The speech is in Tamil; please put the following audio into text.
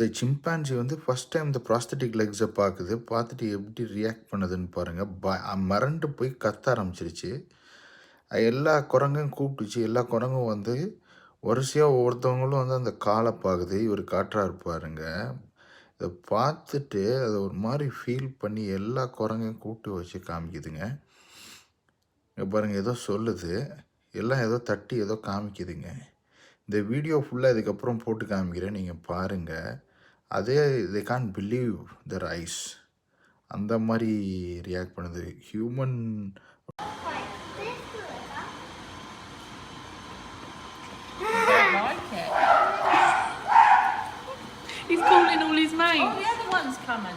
இந்த சிம்பான்சி வந்து ஃபஸ்ட் டைம் இந்த ப்ராஸ்தட்டிக் லெக்ஸை பார்க்குது. பார்த்துட்டு எப்படி ரியாக்ட் பண்ணுதுன்னு பாருங்கள் ப மறண்டு போய் கத்த ஆரம்பிச்சிருச்சு. எல்லா குரங்கும் கூப்பிட்டுச்சு. எல்லா குரங்கும் வந்து வரிசையாக ஒவ்வொருத்தவங்களும் வந்து அந்த காலை பார்க்குது. இவர் காற்றாக பாருங்க. இதை பார்த்துட்டு அதை ஒரு மாதிரி ஃபீல் பண்ணி எல்லா குரங்கையும் கூப்பிட்டு வச்சு காமிக்குதுங்க. இங்கே பாருங்கள் ஏதோ சொல்லுது. எல்லாம் ஏதோ தட்டி ஏதோ காமிக்குதுங்க. இந்த வீடியோ ஃபுல்லாக இதுக்கப்புறம் போட்டு காமிக்கிறேன் நீங்கள் பாருங்கள் அதே they can't believe their eyes அந்த மாதிரி ரியாக்ட் பண்ணுது human. He's calling all his Oh, mates. the other one's coming.